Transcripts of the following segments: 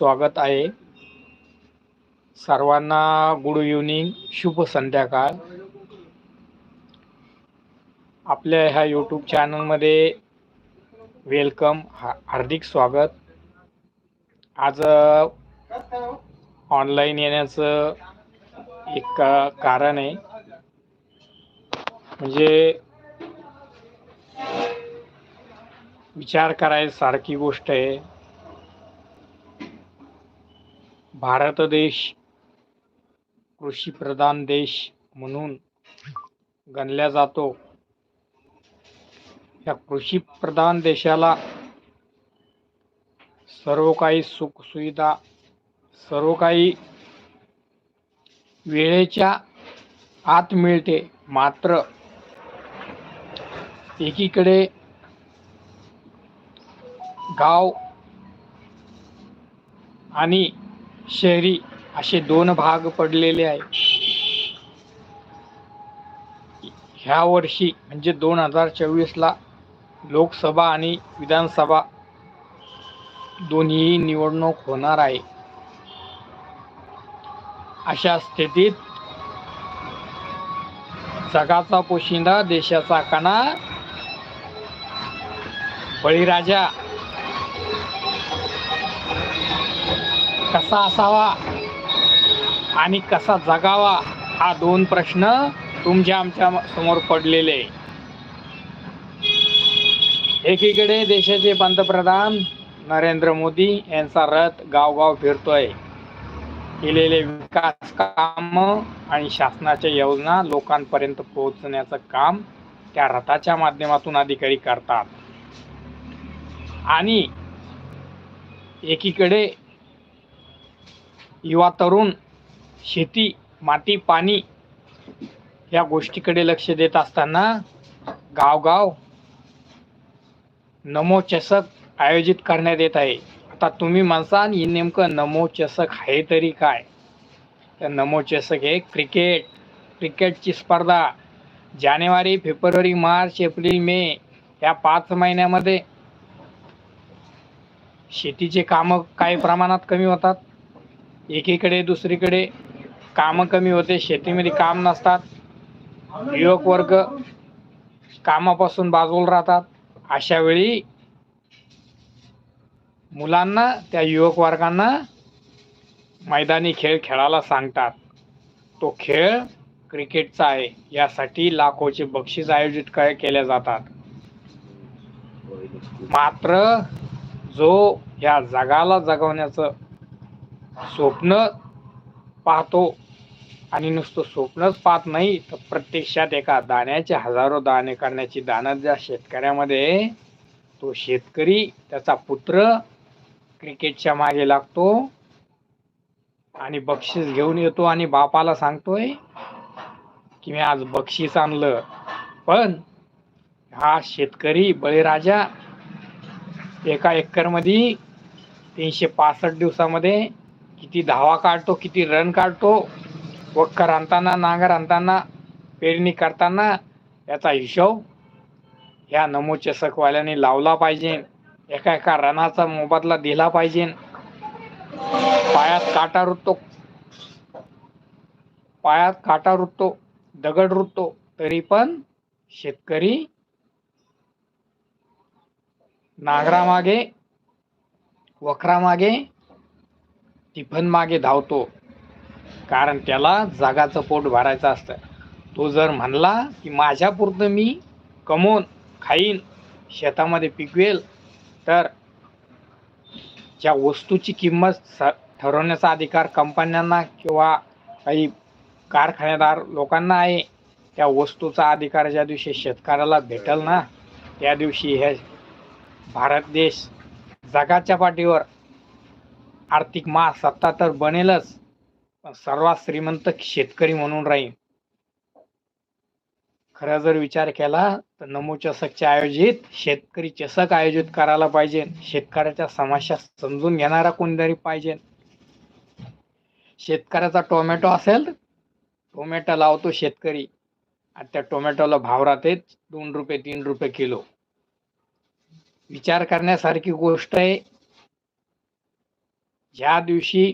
स्वागत आहे. सर्वांना गुड इव्हनिंग शुभ संध्याकाळ. आपल्या ह्या यूट्यूब चॅनलमध्ये वेलकम हार्दिक स्वागत. आज ऑनलाईन येण्याचं एक का- कारण आहे. म्हणजे विचार करायसारखी गोष्ट आहे. भारत देश कृषीप्रधान देश म्हणून गणला जातो. या कृषीप्रधान देशाला सर्व काही सुखसुविधा सर्व काही वेळेच्या आत मिळते. मात्र एकीकडे गाव आणि शहरी असे दोन भाग पडलेले आहे ह्या वर्षी म्हणजे दोन हजार चोवीसला लोकसभा आणि विधानसभा दोन्ही निवडणूक होणार आहे. अशा स्थितीत जगाचा पोशिंदा देशाचा कणा बळीराजा कसा असावा आणि कसा जगावा हा दोन प्रश्न तुमच्या आमच्यासमोर पडलेले. एकीकडे देशाचे पंतप्रधान नरेंद्र मोदी यांचा रथ गावगाव फिरतोय. केलेले विकास काम आणि शासनाच्या योजना लोकांपर्यंत पोहोचण्याचं काम त्या रथाच्या माध्यमातून अधिकारी करतात. आणि एकीकडे युवा तरुण शेती माती पाणी या गोष्टीकडे लक्ष देत असताना गावगाव नमो चषक आयोजित करण्यात येत आहे. आता तुम्ही म्हणसान हे नेमकं नमो चषक आहे तरी काय? तर नमो चषक हे क्रिकेट. क्रिकेटची स्पर्धा जानेवारी फेब्रुवारी मार्च एप्रिल मे या पाच महिन्यामध्ये शेतीचे कामं काही प्रमाणात कमी होतात. एकीकडे दुसरीकडे कामं कमी होते शेतीमध्ये काम नसतात. युवक वर्ग कामापासून बाजूला राहतात. अशा वेळी मुलांना त्या युवक वर्गांना मैदानी खेळ खेळायला सांगतात. तो खेळ क्रिकेटचा आहे. यासाठी लाखोचे बक्षीस आयोजित काय केले जातात. मात्र जो या जगाला जगवण्याचं स्वप्न पाहतो आणि नुसतं स्वप्नच पाहत नाही तर प्रत्यक्षात एका दाण्याचे हजारो दाणे करण्याची दाणं ज्या शेतकऱ्यामध्ये तो शेतकरी त्याचा पुत्र क्रिकेटच्या मागे लागतो आणि बक्षीस घेऊन येतो आणि बापाला सांगतोय की मी आज बक्षीस आणलं पण हा शेतकरी बळीराजा एका एकरमध्ये तीनशे पासष्ट दिवसामध्ये किती धावा काढतो किती रन काढतो वक्कर आणताना नांगर आणताना पेरणी करताना याचा हिशोब ह्या नमो चषकवाल्याने लावला पाहिजे. एका एका रनाचा मोबदला दिला पाहिजे. पायात काटा रुततो. पायात काटा रुततो. दगड रुततो. तरी पण शेतकरी नांगरामागे वखरामागे टिफन मागे धावतो. कारण त्याला जगाचं पोट भरायचं असतं. तो जर म्हणला की माझ्यापुरतं मी कमवून खाईन शेतामध्ये पिकवेल तर ज्या वस्तूची किंमत स ठरवण्याचा अधिकार कंपन्यांना किंवा काही कारखानेदार लोकांना आहे त्या वस्तूचा अधिकार ज्या दिवशी शेतकऱ्याला भेटेल ना त्या दिवशी हे भारत देश जगाच्या पाठीवर आर्थिक महासत्ता तर बनेलच पण सर्वात श्रीमंत शेतकरी म्हणून राहील खरं जर विचार केला तर नमो चषकच्या आयोजित शेतकरी चषक आयोजित करायला पाहिजे. शेतकऱ्याच्या समस्या समजून घेणारा कोणतरी पाहिजे. शेतकऱ्याचा टोमॅटो असेल टोमॅटो लावतो शेतकरी. आणि त्या टोमॅटोला भाव राहते दोन रुपये तीन रुपये किलो. विचार करण्यासारखी गोष्ट आहे ज्या दिवशी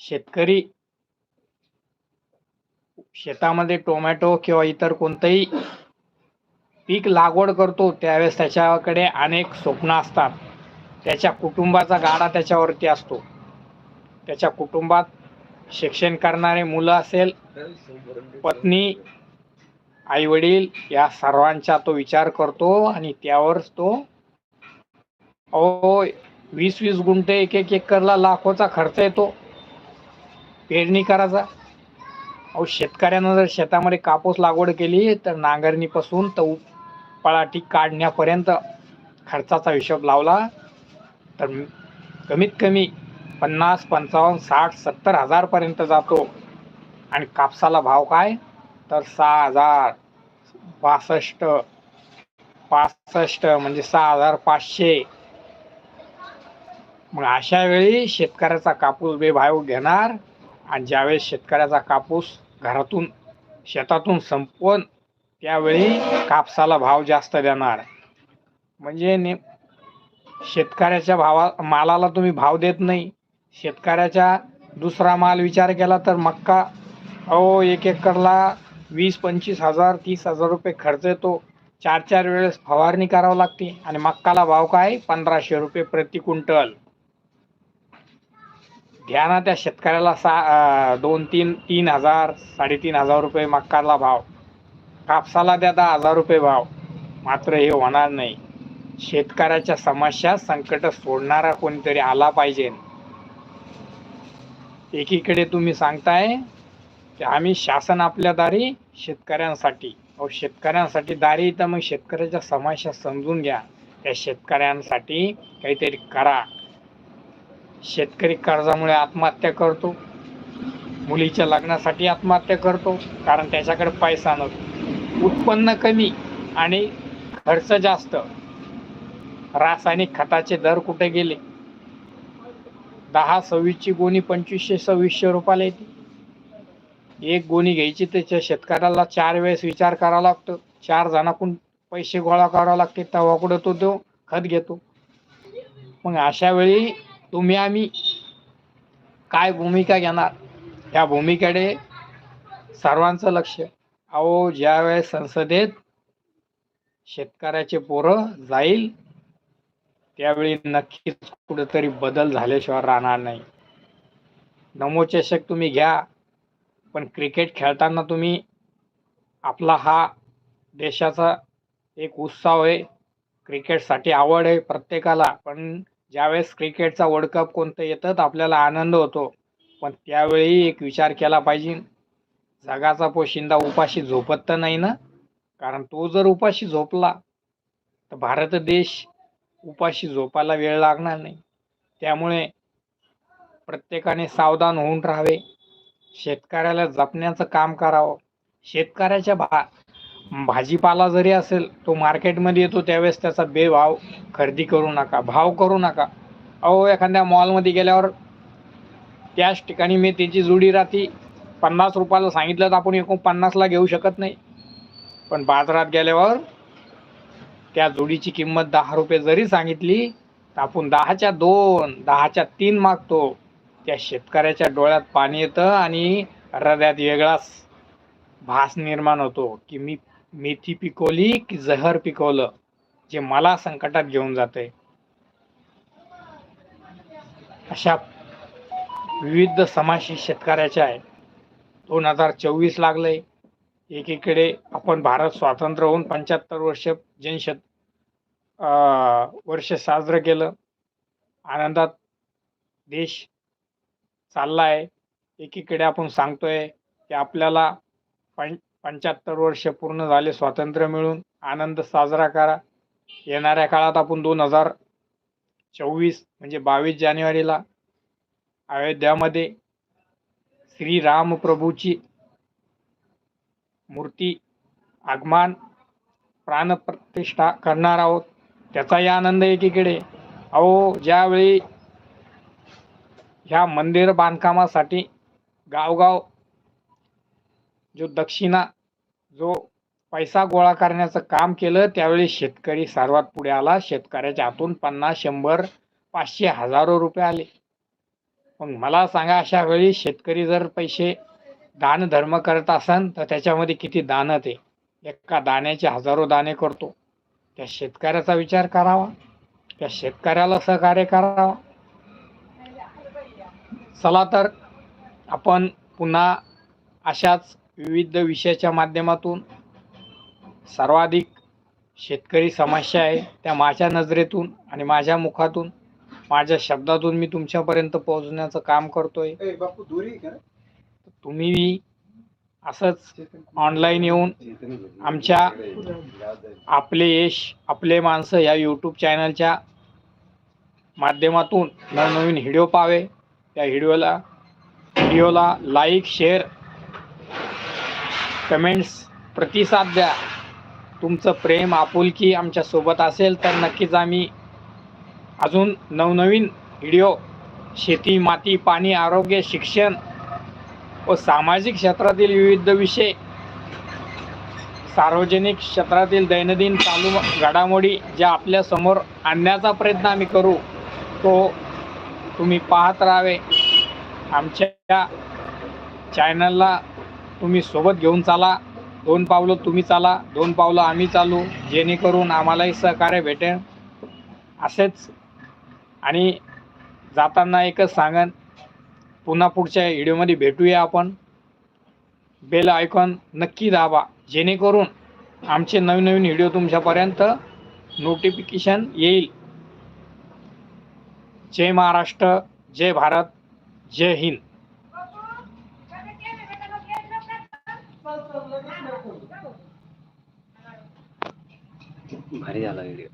शेतकरी शेतामध्ये टोमॅटो किंवा इतर कोणतंही पीक लागवड करतो त्यावेळेस त्याच्याकडे अनेक स्वप्न असतात. त्याच्या कुटुंबाचा गाडा त्याच्यावरती असतो. त्याच्या कुटुंबात शिक्षण करणारे मुलं असेल पत्नी आई वडील या सर्वांचा तो विचार करतो आणि त्यावरच तो ओ वीस वीस गुंठे एक एक एकरला लाखोचा खर्च येतो. पेरणी करायचा. अहो शेतकऱ्यानं जर शेतामध्ये कापूस लागवड केली तर नांगरणीपासून तर पळाटी काढण्यापर्यंत खर्चाचा हिशोब लावला तर कमीत कमी पन्नास पंचावन्न साठ सत्तर हजारपर्यंत जातो. आणि कापसाला भाव काय? तर सहा हजार बासष्ट पासष्ट म्हणजे सहा हजार पाचशे. मग अशा वेळी शेतकऱ्याचा कापूस बेभाव घेणार आणि ज्यावेळेस शेतकऱ्याचा कापूस घरातून शेतातून संपवून त्यावेळी कापसाला भाव जास्त देणार. म्हणजे ने शेतकऱ्याच्या भावा मालाला तुम्ही भाव देत नाही. शेतकऱ्याच्या दुसरा माल विचार केला तर मक्का अहो एक एकरला वीस पंचवीस हजार तीस हजार रुपये खर्च येतो. चार चार वेळेस फवारणी करावं लागते. आणि मक्काला भाव काय? पंधराशे रुपये प्रति क्विंटल. घ्या ना त्या शेतकऱ्याला सा दोन तीन तीन हजार साडेतीन हजार रुपये मक्काला भाव. कापसाला द्या दहा हजार रुपये भाव. मात्र हे होणार नाही. शेतकऱ्याच्या समस्या संकट सोडणारा कोणीतरी आला पाहिजे. एकीकडे तुम्ही सांगताय की आम्ही शासन आपल्या दारी शेतकऱ्यांसाठी. अहो शेतकऱ्यांसाठी दारी तर मग शेतकऱ्याच्या समस्या समजून घ्या. त्या शेतकऱ्यांसाठी काहीतरी करा. शेतकरी कर्जामुळे आत्महत्या करतो. मुलीच्या लग्नासाठी आत्महत्या करतो कारण त्याच्याकडे पैसा नसतो उत्पन्न कमी आणि खर्च जास्त. रासायनिक खताचे दर कुठे गेले? दहा सव्वीसची गोणी पंचवीसशे सव्वीसशे रुपयाला येते. एक गोणी घ्यायची त्याच्या शेतकऱ्याला चार वेळेस विचार करावा लागतो. चार जणांकडून पैसे गोळा करावे लागते तेव्हा कुठं तो तो खत घेतो. मग अशा वेळी तुम्ही आम्ही काय भूमिका घेणार? या भूमिकेकडे सर्वांचं लक्ष. अहो ज्यावेळेस संसदेत शेतकऱ्याचे पोरं जाईल त्यावेळी नक्कीच कुठेतरी बदल झाल्याशिवाय राहणार नाही. नमोचषक तुम्ही घ्या पण क्रिकेट खेळताना तुम्ही आपला हा देशाचा एक उत्साह आहे. क्रिकेटसाठी आवड आहे प्रत्येकाला पण ज्यावेळेस क्रिकेटचा वर्ल्ड कप कोणतं येतं तर आपल्याला आनंद होतो. पण त्यावेळी एक विचार केला पाहिजे. जगाचा पोशिंदा उपाशी झोपत तर नाही ना? कारण तो जर उपाशी झोपला तर भारत देश उपाशी झोपायला वेळ लागणार नाही. त्यामुळे प्रत्येकाने सावधान होऊन राहावे. शेतकऱ्याला जपण्याचं काम करावं. शेतकऱ्याच्या भा भाजीपाला जरी असेल तो मार्केटमध्ये येतो त्यावेळेस त्याचा बेभाव खरेदी करू नका भाव करू नका. अहो एखाद्या मॉलमध्ये गेल्यावर त्याच ठिकाणी मी त्याची जुडी राहती पन्नास रुपयाला सांगितलं तर आपण एकूण पन्नासला घेऊ शकत नाही. पण बाजारात गेल्यावर त्या जोडीची किंमत दहा रुपये जरी सांगितली तर आपण दहाच्या दोन दहाच्या तीन मागतो. त्या शेतकऱ्याच्या डोळ्यात पाणी येतं आणि हृदयात वेगळाच भास निर्माण होतो की मी मेथी पिकवली की जहर पिकवलं जे मला संकटात घेऊन जाते अशा विविध समाशी शेतकऱ्याच्या आहे. दोन हजार चोवीस लागलंय. एकीकडे आपण भारत स्वातंत्र्य होऊन पंच्याहत्तर वर्ष जनशत वर्ष साजरं केलं. आनंदात देश चालला आहे एकीकडे आपण सांगतोय की आपल्याला पण पंच्याहत्तर वर्ष पूर्ण झाले स्वातंत्र्य मिळून. आनंद साजरा करा. येणाऱ्या काळात आपण दोन हजार चोवीस म्हणजे बावीस जानेवारीला अयोध्यामध्ये श्रीराम प्रभूची मूर्ती आगमान प्राणप्रतिष्ठा करणार आहोत. त्याचाही आनंद एकीकडे. अहो ज्यावेळी ह्या मंदिर बांधकामासाठी गावगाव जो दक्षिणा जो पैसा गोळा करण्याचं काम केलं त्यावेळी शेतकरी सर्वात पुढे आला. शेतकऱ्याच्या हातून पन्नास शंभर पाचशे हजारो रुपये आले. मग मला सांगा अशा वेळी शेतकरी जर पैसे दान धर्म करत असन तर त्याच्यामध्ये किती दानं ते? एका दाण्याचे हजारो दाणे करतो. त्या शेतकऱ्याचा विचार करावा. त्या शेतकऱ्याला सहकार्य करावा. चला तर आपण पुन्हा अशाच विविध विषयाच्या माध्यमातून सर्वाधिक शेतकरी समस्या आहे त्या माझ्या नजरेतून आणि माझ्या मुखातून माझ्या शब्दातून मी तुमच्यापर्यंत पोहोचण्याचं काम करतोय. तुम्ही असंच ऑनलाईन येऊन आमच्या आपले यश आपले माणसं या यूट्यूब चॅनलच्या माध्यमातून नवनवीन व्हिडिओ पाहावे. त्या व्हिडिओला व्हिडिओला लाईक शेअर कमेंट्स प्रतिसाद द्या. तुमचं प्रेम आपुलकी आमच्यासोबत असेल तर नक्कीच आम्ही अजून नवनवीन व्हिडिओ शेती माती पाणी आरोग्य शिक्षण व सामाजिक क्षेत्रातील विविध विषय सार्वजनिक क्षेत्रातील दैनंदिन चालू घडामोडी ज्या आपल्यासमोर आणण्याचा प्रयत्न आम्ही करू तो तुम्ही पाहत राहावे. आमच्या चॅनलला तुम्ही सोबत घेऊन चाला. दोन पावलं तुम्ही चाला. दोन पावलं आम्ही चालू. जेणेकरून आम्हालाही सहकार्य भेटेल. असेच. आणि जाताना एकच सांगन. पुन्हा पुढच्या व्हिडिओमध्ये भेटूया आपण. बेल आयकॉन नक्की दाबा. जेणेकरून आमचे नवीन नवीन व्हिडिओ तुमच्यापर्यंत नोटिफिकेशन येईल. जय महाराष्ट्र. जय भारत. जय हिंद. भारी झाला व्हिडिओ